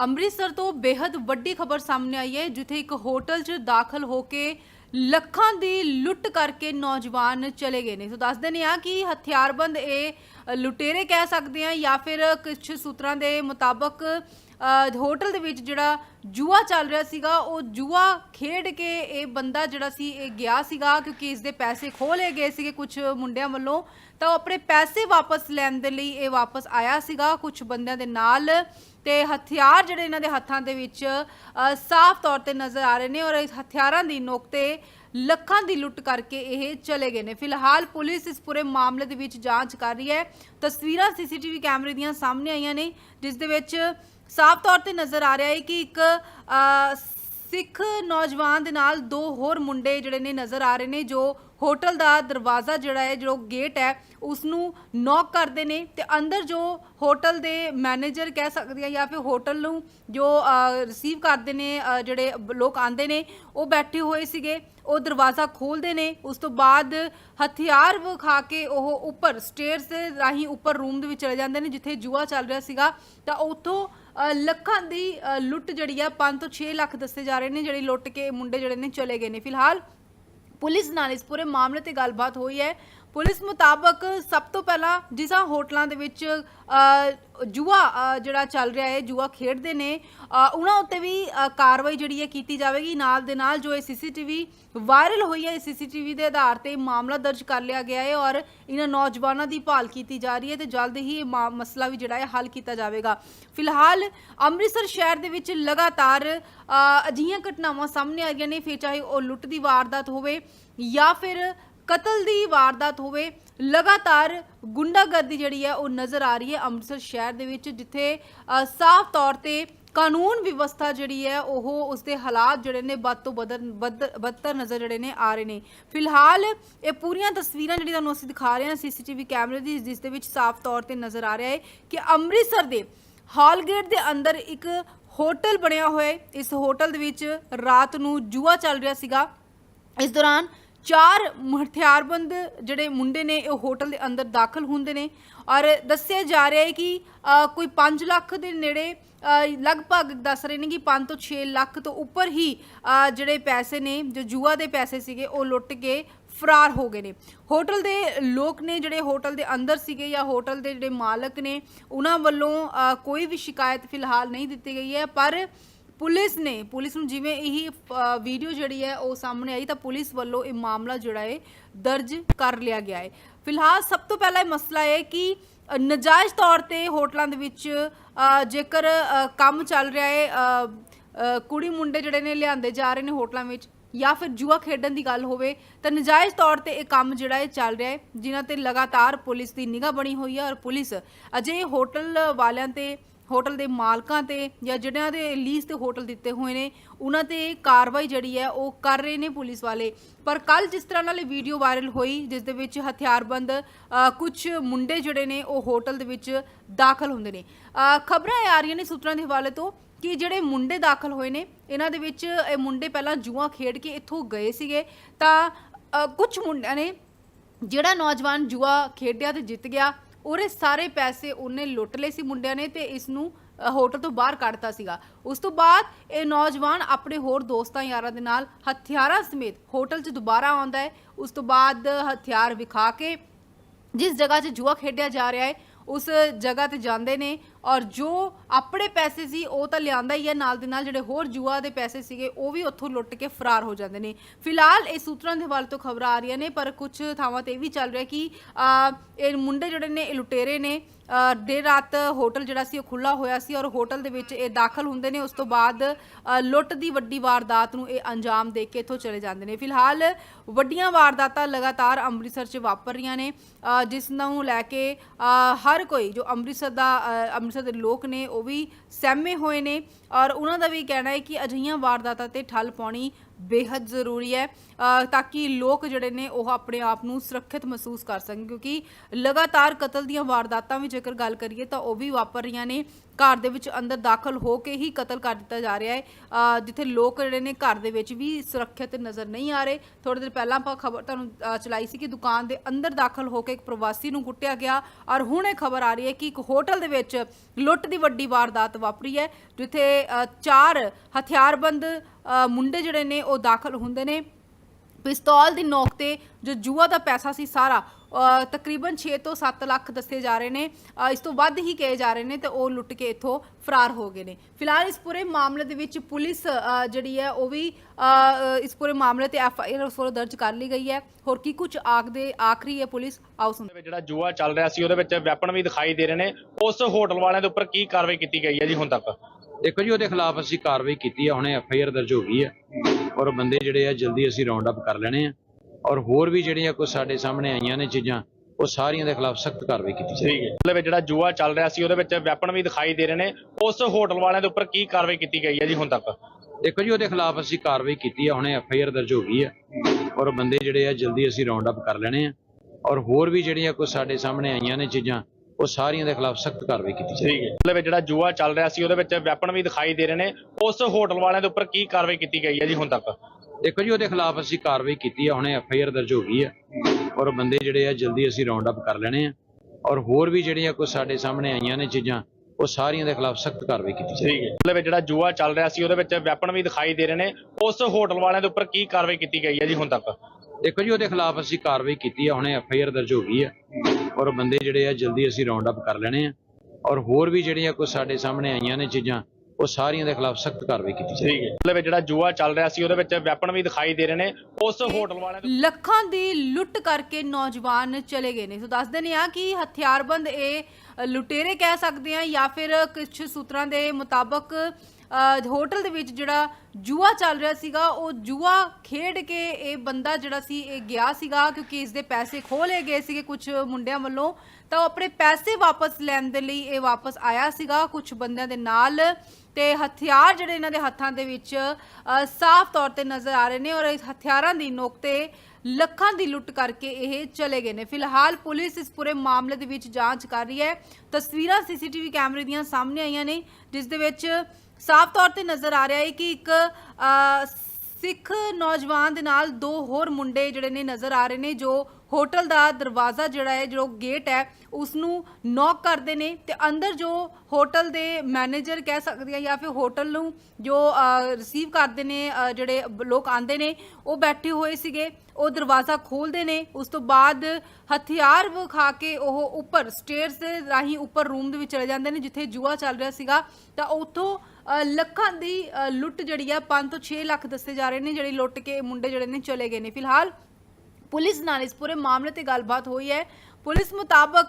ਅੰਮ੍ਰਿਤਸਰ ਤੋਂ ਬੇहद ਵੱਡੀ ਖਬਰ ਸਾਹਮਣੇ ਆਈ ਹੈ, ਜਿੱਥੇ ਇੱਕ ਹੋਟਲ 'ਚ ਦਾਖਲ ਹੋ ਕੇ ਲੱਖਾਂ ਦੀ ਲੁੱਟ ਕਰਕੇ ਨੌਜਵਾਨ ਚਲੇ ਗਏ ਨੇ। ਸੋ ਦੱਸਦੇ ਨੇ ਆ ਕਿ ਹਥਿਆਰਬੰਦ ਇਹ ਲੁਟੇਰੇ ਕਹਿ ਸਕਦੇ ਆ ਜਾਂ ਫਿਰ ਕੁਝ ਸੂਤਰਾਂ ਦੇ ਮੁਤਾਬਕ ਹੋਟਲ ਦੇ ਵਿੱਚ ਜਿਹੜਾ ਜੂਆ ਚੱਲ ਰਿਹਾ ਸੀਗਾ, ਉਹ ਜੂਆ ਖੇਡ ਕੇ ਇਹ ਬੰਦਾ ਜਿਹੜਾ ਸੀ, ਇਹ ਗਿਆ ਸੀਗਾ ਕਿਉਂਕਿ ਇਸ ਦੇ ਪੈਸੇ ਖੋਹ ਲਏ ਗਏ ਸੀਗੇ ਕੁਝ ਮੁੰਡਿਆਂ ਵੱਲੋਂ। ਤਾਂ ਉਹ ਆਪਣੇ ਪੈਸੇ ਵਾਪਸ ਲੈਣ ਦੇ ਲਈ ਇਹ ਵਾਪਸ ਆਇਆ ਸੀਗਾ ਕੁਝ ਬੰਦਿਆਂ ਦੇ ਨਾਲ ਤੇ ਹਥਿਆਰ ਜਿਹੜੇ ਇਹਨਾਂ ਦੇ ਹੱਥਾਂ ਦੇ ਵਿੱਚ ਸਾਫ਼ ਤੌਰ ਤੇ ਨਜ਼ਰ ਆ ਰਹੇ ਨੇ ਔਰ ਇਸ ਹਥਿਆਰਾਂ ਦੀ ਨੋਕ ਤੇ ਲੱਖਾਂ ਦੀ ਲੁੱਟ ਕਰਕੇ ਇਹ ਚਲੇ ਗਏ ਨੇ। ਫਿਲਹਾਲ ਪੁਲਿਸ ਇਸ ਪੂਰੇ ਮਾਮਲੇ ਦੇ ਵਿੱਚ ਜਾਂਚ ਕਰ ਰਹੀ ਹੈ। ਤਸਵੀਰਾਂ ਸੀਸੀਟੀਵੀ ਕੈਮਰੇ ਦੀਆਂ ਸਾਹਮਣੇ ਆਈਆਂ ਨੇ, ਜਿਸ ਦੇ ਵਿੱਚ ਸਾਫ਼ ਤੌਰ ਤੇ ਨਜ਼ਰ ਆ ਰਿਹਾ ਹੈ ਕਿ ਇੱਕ ਸਿੱਖ ਨੌਜਵਾਨ ਦੇ ਨਾਲ ਦੋ ਹੋਰ ਮੁੰਡੇ ਜਿਹੜੇ ਨੇ ਨਜ਼ਰ ਆ ਰਹੇ ਨੇ, ਜੋ ਹੋਟਲ ਦਾ ਦਰਵਾਜ਼ਾ ਜਿਹੜਾ ਹੈ ਜੋ ਗੇਟ ਹੈ ਉਸ ਨੂੰ ਨੌਕ ਕਰਦੇ ਨੇ ਤੇ ਅੰਦਰ ਜੋ ਹੋਟਲ ਦੇ ਮੈਨੇਜਰ ਕਹਿ ਸਕਦੇ ਆ ਜਾਂ ਫਿਰ ਹੋਟਲ ਨੂੰ ਜੋ ਰਿਸੀਵ ਕਰਦੇ ਨੇ ਜਿਹੜੇ ਲੋਕ ਆਂਦੇ ਨੇ, ਉਹ ਬੈਠੇ ਹੋਏ ਸੀਗੇ, ਉਹ ਦਰਵਾਜ਼ਾ ਖੋਲਦੇ ਨੇ, ਉਸ ਤੋਂ ਬਾਅਦ ਹਥਿਆਰ ਵਿਖਾ ਕੇ ਉਹ ਉੱਪਰ ਸਟੇਅਰਸ ਦੇ ਰਾਹੀਂ ਉੱਪਰ ਰੂਮ ਦੇ ਵਿੱਚ ਚਲੇ ਜਾਂਦੇ ਨੇ, ਜਿੱਥੇ ਜੂਆ ਚੱਲ ਰਿਹਾ ਸੀਗਾ। ਤਾਂ ਉੱਥੋਂ ਲੱਖਾਂ ਦੀ ਲੁੱਟ ਜਿਹੜੀ ਆ 5 ਤੋਂ 6 ਲੱਖ ਦੱਸੇ ਜਾ ਰਹੇ ਨੇ, ਜਿਹੜੀ ਲੁੱਟ ਕੇ ਮੁੰਡੇ ਜਿਹੜੇ ਨੇ ਚਲੇ ਗਏ ਨੇ। ਫਿਲਹਾਲ ਪੁਲਿਸ ਨਾਲ ਇਸ ਪੂਰੇ ਮਾਮਲੇ ਤੇ ਗੱਲਬਾਤ ਹੋਈ ਹੈ। ਪੁਲਿਸ ਮੁਤਾਬਕ ਸਭ ਤੋਂ ਪਹਿਲਾਂ ਜਿਸਾਂ ਹੋਟਲਾਂ ਦੇ ਵਿੱਚ ਜੂਆ ਜਿਹੜਾ ਚੱਲ ਰਿਹਾ ਹੈ, ਜੂਆ ਖੇਡਦੇ ਨੇ ਉਹਨਾਂ ਉੱਤੇ ਵੀ ਕਾਰਵਾਈ ਜਿਹੜੀ ਹੈ ਕੀਤੀ ਜਾਵੇਗੀ। ਨਾਲ ਦੇ ਨਾਲ ਜੋ ਇਹ ਸੀਸੀਟੀਵੀ ਵਾਇਰਲ ਹੋਈ ਹੈ ਇਸ ਸੀਸੀਟੀਵੀ ਦੇ ਆਧਾਰ ਤੇ ਮਾਮਲਾ ਦਰਜ ਕਰ ਲਿਆ ਗਿਆ ਹੈ ਔਰ ਇਹਨਾਂ ਨੌਜਵਾਨਾਂ ਦੀ ਭਾਲ ਕੀਤੀ ਜਾ ਰਹੀ ਹੈ ਤੇ ਜਲਦ ਹੀ ਇਹ ਮਾ- ਮਸਲਾ ਵੀ ਜਿਹੜਾ ਹੈ ਹੱਲ ਕੀਤਾ ਜਾਵੇਗਾ। ਫਿਲਹਾਲ ਅੰਮ੍ਰਿਤਸਰ ਸ਼ਹਿਰ ਦੇ ਵਿੱਚ ਲਗਾਤਾਰ ਅਜਿਹੀਆਂ ਘਟਨਾਵਾਂ ਸਾਹਮਣੇ ਆ ਰਹੀਆਂ ਨੇ, ਫਿਰ ਚਾਹੇ ਉਹ ਲੁੱਟ ਦੀ ਵਾਰਦਾਤ ਹੋਵੇ ਜਾਂ ਫਿਰ ਕਤਲ ਦੀ ਵਾਰਦਾਤ ਹੋਵੇ, ਲਗਾਤਾਰ ਗੁੰਡਾਗਰਦੀ ਜਿਹੜੀ ਹੈ ਉਹ ਨਜ਼ਰ ਆ ਰਹੀ ਹੈ ਅੰਮ੍ਰਿਤਸਰ ਸ਼ਹਿਰ ਦੇ ਵਿੱਚ, ਜਿੱਥੇ ਸਾਫ਼ ਤੌਰ ਤੇ ਕਾਨੂੰਨ ਵਿਵਸਥਾ ਜਿਹੜੀ ਹੈ ਉਹ ਉਸਦੇ ਹਾਲਾਤ ਜਿਹੜੇ ਨੇ ਵੱਧ ਤੋਂ ਬਦਲ ਬਦ- ਬਦਤਰ ਨਜ਼ਰ ਜਿਹੜੇ ਨੇ ਆ ਰਹੇ ਨੇ। ਫਿਲਹਾਲ ਇਹ ਪੂਰੀਆਂ ਤਸਵੀਰਾਂ ਜਿਹੜੀ ਤੁਹਾਨੂੰ ਅਸੀਂ ਦਿਖਾ ਰਹੇ ਹਾਂ, ਸੀਸੀਟੀਵੀ ਕੈਮਰੇ ਦੀ, ਜਿਸ ਦੇ ਵਿੱਚ ਸਾਫ਼ ਤੌਰ ਤੇ ਨਜ਼ਰ ਆ ਰਿਹਾ ਹੈ ਕਿ ਅੰਮ੍ਰਿਤਸਰ ਦੇ ਹਾਲਗੇਟ ਦੇ ਅੰਦਰ ਇੱਕ ਹੋਟਲ ਬਣਿਆ ਹੋਇਆ ਹੈ। ਇਸ ਹੋਟਲ ਦੇ ਵਿੱਚ ਰਾਤ ਨੂੰ ਜੂਆ ਚੱਲ ਰਿਹਾ ਸੀਗਾ। ਇਸ ਦੌਰਾਨ ਚਾਰ ਹਥਿਆਰਬੰਦ ਜਿਹੜੇ ਮੁੰਡੇ ਨੇ ਇਹ ਹੋਟਲ ਦੇ ਅੰਦਰ ਦਾਖਲ ਹੁੰਦੇ ਨੇ ਔਰ ਦੱਸਿਆ ਜਾ ਰਿਹਾ ਹੈ ਕਿ ਕੋਈ 5 ਲੱਖ ਦੇ ਨੇੜੇ ਲਗਭਗ ਦੱਸ ਰਹੇ ਨੇ ਕਿ 5 ਤੋਂ 6 ਲੱਖ ਤੋਂ ਉੱਪਰ ਹੀ ਜਿਹੜੇ ਪੈਸੇ ਨੇ, ਜੋ ਜੂਆ ਦੇ ਪੈਸੇ ਸੀਗੇ, ਉਹ ਲੁੱਟ ਕੇ ਫਰਾਰ ਹੋ ਗਏ ਨੇ। ਹੋਟਲ ਦੇ ਲੋਕ ਨੇ ਜਿਹੜੇ ਹੋਟਲ ਦੇ ਅੰਦਰ ਸੀਗੇ ਜਾਂ ਹੋਟਲ ਦੇ ਜਿਹੜੇ ਮਾਲਕ ਨੇ, ਉਹਨਾਂ ਵੱਲੋਂ ਕੋਈ ਵੀ ਸ਼ਿਕਾਇਤ ਫਿਲਹਾਲ ਨਹੀਂ ਦਿੱਤੀ ਗਈ ਹੈ, ਪਰ ਪੁਲਿਸ ਨੇ ਪੁਲਿਸ ਨੂੰ ਜਿਵੇਂ ਇਹ ਵੀਡੀਓ ਜਿਹੜੀ ਹੈ ਉਹ ਸਾਹਮਣੇ ਆਈ ਤਾਂ ਪੁਲਿਸ ਵੱਲੋਂ ਇਹ ਮਾਮਲਾ ਜਿਹੜਾ ਹੈ ਦਰਜ ਕਰ ਲਿਆ ਗਿਆ ਹੈ। ਫਿਲਹਾਲ ਸਭ ਤੋਂ ਪਹਿਲਾਂ ਇਹ ਮਸਲਾ ਹੈ ਕਿ ਅ, ਨਜਾਇਜ਼ ਤੌਰ ਤੇ ਹੋਟਲਾਂ ਦੇ ਵਿੱਚ ਜੇਕਰ ਕੰਮ ਚੱਲ ਰਿਹਾ ਹੈ ਕੁੜੀ ਮੁੰਡੇ ਜਿਹੜੇ ਨੇ ਲਿਆਂਦੇ ਜਾ ਰਹੇ ਨੇ ਹੋਟਲਾਂ ਵਿੱਚ ਜਾਂ ਫਿਰ ਜੂਆ ਖੇਡਣ ਦੀ ਗੱਲ ਹੋਵੇ ਤਾਂ ਨਜਾਇਜ਼ ਤੌਰ ਤੇ ਇਹ ਕੰਮ ਜਿਹੜਾ ਹੈ ਚੱਲ ਰਿਹਾ ਹੈ ਜਿਨ੍ਹਾਂ ਤੇ ਲਗਾਤਾਰ ਪੁਲਿਸ ਦੀ ਨਿਗਾਹ ਬਣੀ ਹੋਈ ਹੈ ਔਰ ਪੁਲਿਸ ਅਜੇ ਹੋਟਲ ਵਾਲਿਆਂ ਤੇ ਹੋਟਲ ਦੇ ਮਾਲਕਾਂ ਤੇ ਜਾਂ ਜਿਹੜਿਆਂ ਦੇ ਲੀਜ਼ ਤੇ ਹੋਟਲ ਦਿੱਤੇ ਹੋਏ ਨੇ, ਉਹਨਾਂ ਤੇ ਕਾਰਵਾਈ ਜਿਹੜੀ ਹੈ ਉਹ ਕਰ ਰਹੇ ਨੇ ਪੁਲਿਸ ਵਾਲੇ। ਪਰ ਕੱਲ ਜਿਸ ਤਰ੍ਹਾਂ ਨਾਲ ਇਹ ਵੀਡੀਓ ਵਾਇਰਲ ਹੋਈ, ਜਿਸ ਦੇ ਵਿੱਚ ਹਥਿਆਰਬੰਦ ਕੁਝ ਮੁੰਡੇ ਜਿਹੜੇ ਨੇ ਉਹ ਹੋਟਲ ਦੇ ਵਿੱਚ ਦਾਖਲ ਹੁੰਦੇ ਨੇ। ਖਬਰਾਂ ਆ ਰਹੀਆਂ ਨੇ ਸੂਤਰਾਂ ਦੇ ਹਵਾਲੇ ਤੋਂ ਕਿ ਜਿਹੜੇ ਮੁੰਡੇ ਦਾਖਲ ਹੋਏ ਨੇ, ਇਹਨਾਂ ਦੇ ਵਿੱਚ ਇਹ ਮੁੰਡੇ ਪਹਿਲਾਂ ਜੂਆ ਖੇਡ ਕੇ ਇੱਥੋਂ ਗਏ ਸੀਗੇ। ਤਾਂ ਕੁਝ ਮੁੰਡਿਆਂ ਨੇ ਜਿਹੜਾ ਨੌਜਵਾਨ ਜੂਆ ਖੇਡਿਆ ਤੇ ਜਿੱਤ ਗਿਆ ਉਹਦੇ ਸਾਰੇ ਪੈਸੇ ਉਹਨੇ ਲੁੱਟ ਲਏ ਸੀ ਮੁੰਡਿਆਂ ਨੇ ਤੇ ਇਸ ਨੂੰ ਅ, ਹੋਟਲ ਤੋਂ ਬਾਹਰ ਕੱਢਤਾ ਸੀਗਾ। ਉਸ ਤੋਂ ਬਾਅਦ ਇਹ ਨੌਜਵਾਨ ਆਪਣੇ ਹੋਰ ਦੋਸਤਾਂ ਯਾਰਾਂ ਦੇ ਨਾਲ ਹਥਿਆਰਾਂ ਸਮੇਤ ਹੋਟਲ 'ਚ ਦੁਬਾਰਾ ਆਉਂਦਾ ਹੈ। ਉਸ ਤੋਂ ਬਾਅਦ ਹਥਿਆਰ ਵਿਖਾ ਕੇ ਜਿਸ ਜਗ੍ਹਾ 'ਚ ਜੂਆ ਖੇਡਿਆ ਜਾ ਰਿਹਾ ਹੈ ਉਸ ਜਗ੍ਹਾ ਤੇ ਜਾਂਦੇ ਨੇ। ਔਰ ਜੋ ਆਪਣੇ ਪੈਸੇ ਸੀ, ਉਹ ਤਾਂ ਲਿਆਂਦਾ ਹੀ ਹੈ ਨਾਲ ਦੇ ਨਾਲ, ਜਿਹੜੇ ਹੋਰ ਜੂਆ ਦੇ ਪੈਸੇ ਸੀਗੇ, ਉਹ ਵੀ ਉੱਥੋਂ ਲੁੱਟ ਕੇ ਫਰਾਰ ਹੋ ਜਾਂਦੇ ਨੇ। ਫਿਲਹਾਲ ਇਹ ਸੂਤਰਾਂ ਦੇ ਹਵਾਲੇ ਤੋਂ ਖਬਰਾਂ ਆ ਰਹੀਆਂ ਨੇ, ਪਰ ਕੁਝ ਥਾਵਾਂ ਤੇ ਇਹ ਵੀ ਚੱਲ ਰਿਹਾ ਕਿ ਇਹ ਮੁੰਡੇ ਜਿਹੜੇ ਨੇ, ਇਹ ਲੁਟੇਰੇ ਨੇ ਦੇਰ ਰਾਤ ਹੋਟਲ ਜਿਹੜਾ ਸੀ, ਉਹ ਖੁੱਲਾ ਹੋਇਆ ਸੀ ਔਰ ਹੋਟਲ ਦੇ ਵਿੱਚ ਇਹ ਦਾਖਲ ਹੁੰਦੇ ਨੇ। ਉਸ ਤੋਂ ਬਾਅਦ ਲੁੱਟ ਦੀ ਵੱਡੀ ਵਾਰਦਾਤ ਨੂੰ ਇਹ ਅੰਜਾਮ ਦੇ ਕੇ ਇੱਥੋਂ ਚਲੇ ਜਾਂਦੇ ਨੇ। ਫਿਲਹਾਲ ਵੱਡੀਆਂ ਵਾਰਦਾਤਾਂ ਲਗਾਤਾਰ ਅੰਮ੍ਰਿਤਸਰ 'ਚ ਵਾਪਰ ਰਹੀਆਂ ਨੇ ਜਿਸ ਨੂੰ ਲੈ ਕੇ ਹਰ ਕੋਈ ਜੋ ਅੰਮ੍ਰਿਤਸਰ ਦਾ ਅੰਮ੍ਰਿਤਸਰ ਦੇ ਲੋਕ ਨੇ, ਉਹ ਵੀ ਸਹਿਮੇ ਹੋਏ ਨੇ। ਔਰ ਉਹਨਾਂ ਦਾ ਵੀ ਕਹਿਣਾ ਹੈ ਕਿ ਅਜਿਹੀਆਂ ਵਾਰਦਾਤਾਂ ਤੇ ਠੱਲ ਪਾਉਣੀ ਬੇहद ਜ਼ਰੂਰੀ ਹੈ ਤਾਂ ਕਿ ਲੋਕ ਜਿਹੜੇ ਨੇ ਉਹ ਆਪਣੇ ਆਪ ਨੂੰ ਸੁਰੱਖਿਅਤ ਮਹਿਸੂਸ ਕਰ ਸਕਣ, ਕਿਉਂਕਿ ਲਗਾਤਾਰ ਕਤਲ ਦੀਆਂ ਵਾਰਦਾਤਾਂ ਵੀ ਜੇਕਰ ਗੱਲ ਕਰੀਏ ਤਾਂ ਉਹ ਵੀ ਵਾਪਰ ਰਹੀਆਂ ਨੇ। ਘਰ ਦੇ ਵਿੱਚ ਅੰਦਰ ਦਾਖਲ ਹੋ ਕੇ ਹੀ ਕਤਲ ਕਰ ਦਿੱਤਾ ਜਾ ਰਿਹਾ ਹੈ। ਜਿੱਥੇ ਲੋਕ ਜਿਹੜੇ ਨੇ ਘਰ ਦੇ ਵਿੱਚ ਵੀ ਸੁਰੱਖਿਅਤ ਨਜ਼ਰ ਨਹੀਂ ਆ ਰਹੇ। ਥੋੜੇ ਦਿਨ ਪਹਿਲਾਂ ਆਪਾਂ ਖਬਰ ਤੁਹਾਨੂੰ ਚਲਾਈ ਸੀ ਕਿ ਦੁਕਾਨ ਦੇ ਅੰਦਰ ਦਾਖਲ ਹੋ ਕੇ ਇੱਕ ਪ੍ਰਵਾਸੀ ਨੂੰ ਕੁੱਟਿਆ ਗਿਆ ਔਰ ਹੁਣ ਇਹ ਖਬਰ ਆ ਰਹੀ ਹੈ ਕਿ ਇੱਕ ਹੋਟਲ ਦੇ ਵਿੱਚ ਲੁੱਟ ਦੀ ਵੱਡੀ ਵਾਰਦਾਤ ਵਾਪਰੀ ਹੈ, ਜਿੱਥੇ ਚਾਰ ਹਥਿਆਰਬੰਦ ਮੁੰਡੇ ਜਿਹੜੇ ਨੇ ਉਹ ਦਾਖਲ ਹੁੰਦੇ ਨੇ। ਪਿਸਤੌਲ ਦੀ ਨੋਕ ਤੇ ਜੋ ਜੂਆ ਦਾ ਪੈਸਾ ਸੀ ਸਾਰਾ ਤਕਰੀਬਨ 6 ਤੋਂ 7 ਲੱਖ ਦੱਸੇ ਜਾ ਰਹੇ ਨੇ। ਇਸ ਤੋਂ ਵੱਧ ਹੀ ਕਹੇ ਜਾ ਰਹੇ ਨੇ ਤੇ ਉਹ ਲੁੱਟ ਕੇ ਇੱਥੋਂ ਫਰਾਰ ਹੋ ਗਏ ਨੇ। ਫਿਲਹਾਲ ਇਸ ਪੂਰੇ ਮਾਮਲੇ ਦੇ ਵਿੱਚ ਪੁਲਿਸ ਜਿਹੜੀ ਹੈ ਉਹ ਵੀ ਇਸ ਪੂਰੇ ਮਾਮਲੇ ਤੇ ਐਫ ਆਈ ਆਰ ਵੱਲੋਂ ਦਰਜ ਕਰ ਲਈ ਗਈ ਹੈ। ਹੋਰ ਕੀ ਕੁਝ ਆਖਦੇ ਆਖਰੀ ਹੈ ਪੁਲਿਸ? ਆਓ ਸੁਣ। ਦੇ ਜਿਹੜਾ ਜੂਆ ਚੱਲ ਰਿਹਾ ਸੀ, ਉਹਦੇ ਵਿੱਚ ਵੈਪਨ ਵੀ ਦਿਖਾਈ ਦੇ ਰਹੇ ਨੇ। ਉਸ ਹੋਟਲ ਵਾਲਿਆਂ ਦੇ ਉੱਪਰ ਕੀ ਕਾਰਵਾਈ ਕੀਤੀ ਗਈ ਹੈ ਜੀ ਹੁਣ ਤੱਕ? ਦੇਖੋ ਜੀ ਉਹਦੇ ਖਿਲਾਫ ਅਸੀਂ ਕਾਰਵਾਈ ਕੀਤੀ ਹੈ ਹੁਣੇ ਐਫ ਆਈ ਆਰ ਦਰਜ ਹੋ ਗਈ ਹੈ ਔਰ ਬੰਦੇ ਜਿਹੜੇ ਆ ਜਲਦੀ ਅਸੀਂ ਰਾਉਂਡ ਅਪ ਕਰ ਲੈਣੇ ਆ ਔਰ ਹੋਰ ਵੀ ਜਿਹੜੀਆਂ ਕੁਝ ਸਾਡੇ ਸਾਹਮਣੇ ਆਈਆਂ ਨੇ ਚੀਜ਼ਾਂ ਉਹ ਸਾਰੀਆਂ ਦੇ ਖਿਲਾਫ ਸਖਤ ਕਾਰਵਾਈ ਕੀਤੀ ਜਾਏਗੀ। ਠੀਕ ਹੈ। ਉਹਦੇ ਵਿੱਚ ਜਿਹੜਾ ਜੂਆ ਚੱਲ ਰਿਹਾ ਸੀ ਉਹਦੇ ਵਿੱਚ ਵੈਪਨ ਵੀ ਦਿਖਾਈ ਦੇ ਰਹੇ ਨੇ। ਉਸ ਹੋਟਲ ਵਾਲਿਆਂ ਦੇ ਉੱਪਰ ਕੀ ਕਾਰਵਾਈ ਕੀਤੀ ਗਈ ਹੈ ਜੀ ਹੁਣ ਤੱਕ? ਦੇਖੋ ਜੀ ਉਹਦੇ ਖਿਲਾਫ ਅਸੀਂ ਕਾਰਵਾਈ ਕੀਤੀ ਹੈ ਹੁਣੇ ਐਫ ਆਈ ਆਰ ਦਰਜ ਹੋ ਗਈ ਹੈ ਔਰ ਬੰਦੇ ਜਿਹੜੇ ਆ ਜਲਦੀ ਅਸੀਂ ਰਾਉਂਡ ਅਪ ਕਰ ਲੈਣੇ ਆ ਔਰ ਹੋਰ ਵੀ ਜਿਹੜੀਆਂ ਕੁਝ ਸਾਡੇ ਸਾਹਮਣੇ ਆਈਆਂ ਨੇ ਚੀਜ਼ਾਂ ਉਹ ਸਾਰੀਆਂ ਦੇ ਖਿਲਾਫ ਸਖਤ ਕਾਰਵਾਈ ਕੀਤੀ ਜਾਏਗੀ। ਠੀਕ ਹੈ। ਉਹਦੇ ਵਿੱਚ ਜਿਹੜਾ ਜੂਆ ਚੱਲ ਰਿਹਾ ਸੀ ਉਹਦੇ ਵਿੱਚ ਵੈਪਨ ਵੀ ਦਿਖਾਈ ਦੇ ਰਹੇ ਨੇ। ਉਸ ਹੋਟਲ ਵਾਲਿਆਂ ਦੇ ਉੱਪਰ ਕੀ ਕਾਰਵਾਈ ਕੀਤੀ ਗਈ ਹੈ ਜੀ ਹੁਣ ਤੱਕ? ਦੇਖੋ ਜੀ ਉਹਦੇ ਖਿਲਾਫ ਅਸੀਂ ਕਾਰਵਾਈ ਕੀਤੀ ਹੈ। ਹੁਣੇ ਐਫ ਆਈ ਆਰ ਦਰਜ ਹੋ ਗਈ ਹੈ। ਔਰ ਬੰਦੇ ਜਿਹੜੇ ਆ ਜਲਦੀ ਅਸੀਂ ਰਾਉਂਡ ਅਪ ਕਰ ਲੈਣੇ ਆ। ਔਰ ਹੋਰ ਵੀ ਜਿਹੜੀਆਂ ਕੁਝ ਸਾਡੇ ਸਾਹਮਣੇ ਆਈਆਂ ਨੇ ਚੀਜ਼ਾਂ ਉਹ ਸਾਰੀਆਂ ਦੇ ਖਿਲਾਫ ਸਖਤ ਕਾਰਵਾਈ ਕੀਤੀ ਜਾਏਗੀ। ਠੀਕ ਹੈ। ਉਹਦੇ ਵਿੱਚ ਜਿਹੜਾ ਜੂਆ ਚੱਲ ਰਿਹਾ ਸੀ ਉਹਦੇ ਵਿੱਚ ਵੈਪਨ ਵੀ ਦਿਖਾਈ ਦੇ ਰਹੇ ਨੇ। ਉਸ ਹੋਟਲ ਵਾਲਿਆਂ ਦੇ ਉੱਪਰ ਕੀ ਕਾਰਵਾਈ ਕੀਤੀ ਗਈ ਹੈ ਜੀ ਹੁਣ ਤੱਕ? ਦੇਖੋ ਜੀ ਉਹਦੇ ਖਿਲਾਫ ਅਸੀਂ ਕਾਰਵਾਈ ਕੀਤੀ ਹੈ ਹੁਣੇ ਐਫ ਆਈ ਆਰ ਦਰਜ ਹੋ ਗਈ ਹੈ ਔਰ ਬੰਦੇ ਜਿਹੜੇ ਆ ਜਲਦੀ ਅਸੀਂ ਰਾਉਂਡ ਅਪ ਕਰ ਲੈਣੇ ਆ ਔਰ ਹੋਰ ਵੀ ਜਿਹੜੀਆਂ ਕੁਝ ਸਾਡੇ ਸਾਹਮਣੇ ਆਈਆਂ ਨੇ ਚੀਜ਼ਾਂ ਉਹ ਸਾਰੀਆਂ ਦੇ ਖਿਲਾਫ ਸਖਤ ਕਾਰਵਾਈ ਕੀਤੀ ਜਾਏਗੀ। ਠੀਕ ਹੈ। ਉਹਦੇ ਵਿੱਚ ਜਿਹੜਾ ਜੂਆ ਚੱਲ ਰਿਹਾ ਸੀ ਉਹਦੇ ਵਿੱਚ ਵੈਪਨ ਵੀ ਦਿਖਾਈ ਦੇ ਰਹੇ ਨੇ ਉਸ ਹੋਟਲ ਵਾਲਿਆਂ ਦੇ ਲੱਖਾਂ ਦੀ ਲੁੱਟ ਕਰਕੇ ਨੌਜਵਾਨ ਚਲੇ ਗਏ ਨੇ। ਸੋ ਦੱਸਦੇ ਨੇ ਆ ਕਿ ਹਥਿਆਰਬੰਦ ਇਹ ਲੁਟੇਰੇ ਕਹਿ ਸਕਦੇ ਆ ਜਾਂ ਫਿਰ ਕੁਝ ਸੂਤਰਾਂ ਦੇ ਮੁਤਾਬਕ ਹੋਟਲ ਦੇ ਵਿੱਚ ਜਿਹੜਾ ਜੂਆ ਚੱਲ ਰਿਹਾ ਸੀਗਾ, ਉਹ ਜੂਆ ਖੇਡ ਕੇ ਇਹ ਬੰਦਾ ਜਿਹੜਾ ਸੀ, ਇਹ ਗਿਆ ਸੀਗਾ ਕਿਉਂਕਿ ਇਸ ਦੇ ਪੈਸੇ ਖੋਹ ਲਏ ਗਏ ਸੀਗੇ ਕੁਝ ਮੁੰਡਿਆਂ ਵੱਲੋਂ। ਤਾਂ ਉਹ ਆਪਣੇ ਪੈਸੇ ਵਾਪਸ ਲੈਣ ਦੇ ਲਈ ਇਹ ਵਾਪਸ ਆਇਆ ਸੀਗਾ ਕੁਝ ਬੰਦਿਆਂ ਦੇ ਨਾਲ ਤੇ ਹਥਿਆਰ ਜਿਹੜੇ ਇਹਨਾਂ ਦੇ ਹੱਥਾਂ ਦੇ ਵਿੱਚ ਸਾਫ਼ ਤੌਰ ਤੇ ਨਜ਼ਰ ਆ ਰਹੇ ਨੇ ਔਰ ਇਸ ਹਥਿਆਰਾਂ ਦੀ ਨੋਕ ਤੇ ਲੱਖਾਂ ਦੀ ਲੁੱਟ ਕਰਕੇ ਇਹ ਚਲੇ ਗਏ ਨੇ। ਫਿਲਹਾਲ ਪੁਲਿਸ ਇਸ ਪੂਰੇ ਮਾਮਲੇ ਦੇ ਵਿੱਚ ਜਾਂਚ ਕਰ ਰਹੀ ਹੈ। ਤਸਵੀਰਾਂ ਸੀਸੀਟੀਵੀ ਕੈਮਰੇ ਦੀਆਂ ਸਾਹਮਣੇ ਆਈਆਂ ਨੇ, ਜਿਸ ਦੇ ਵਿੱਚ ਸਾਫ਼ ਤੌਰ ਤੇ ਨਜ਼ਰ ਆ ਰਿਹਾ ਹੈ ਕਿ ਇੱਕ ਸਿੱਖ ਨੌਜਵਾਨ ਦੇ ਨਾਲ ਦੋ ਹੋਰ ਮੁੰਡੇ ਜਿਹੜੇ ਨੇ ਨਜ਼ਰ ਆ ਰਹੇ ਨੇ, ਜੋ ਹੋਟਲ ਦਾ ਦਰਵਾਜ਼ਾ ਜਿਹੜਾ ਹੈ ਜੋ ਗੇਟ ਹੈ ਉਸ ਨੂੰ ਨੌਕ ਕਰਦੇ ਨੇ ਤੇ ਅੰਦਰ ਜੋ ਹੋਟਲ ਦੇ ਮੈਨੇਜਰ ਕਹਿ ਸਕਦੇ ਆ ਜਾਂ ਫਿਰ ਹੋਟਲ ਨੂੰ ਜੋ ਰਿਸੀਵ ਕਰਦੇ ਨੇ ਜਿਹੜੇ ਲੋਕ ਆਂਦੇ ਨੇ, ਉਹ ਬੈਠੇ ਹੋਏ ਸੀਗੇ, ਉਹ ਦਰਵਾਜ਼ਾ ਖੋਲਦੇ ਨੇ, ਉਸ ਤੋਂ ਬਾਅਦ ਹਥਿਆਰ ਵਿਖਾ ਕੇ ਉਹ ਉੱਪਰ ਸਟੇਅਰਸ ਦੇ ਰਾਹੀਂ ਉੱਪਰ ਰੂਮ ਦੇ ਵਿੱਚ ਚਲੇ ਜਾਂਦੇ ਨੇ, ਜਿੱਥੇ ਜੂਆ ਚੱਲ ਰਿਹਾ ਸੀਗਾ, ਤਾਂ ਉੱਥੋਂ ਲੱਖਾਂ ਦੀ ਲੁੱਟ ਜਿਹੜੀ ਆ 5 ਤੋਂ 6 ਲੱਖ ਦੱਸੇ ਜਾ ਰਹੇ ਨੇ, ਜਿਹੜੀ ਲੁੱਟ ਕੇ ਮੁੰਡੇ ਜਿਹੜੇ ਨੇ ਚਲੇ ਗਏ ਨੇ। ਫਿਲਹਾਲ ਪੁਲਿਸ ਨਾਲ ਇਸ ਪੂਰੇ ਮਾਮਲੇ ਤੇ ਗੱਲਬਾਤ ਹੋਈ ਹੈ। ਪੁਲਿਸ ਮੁਤਾਬਕ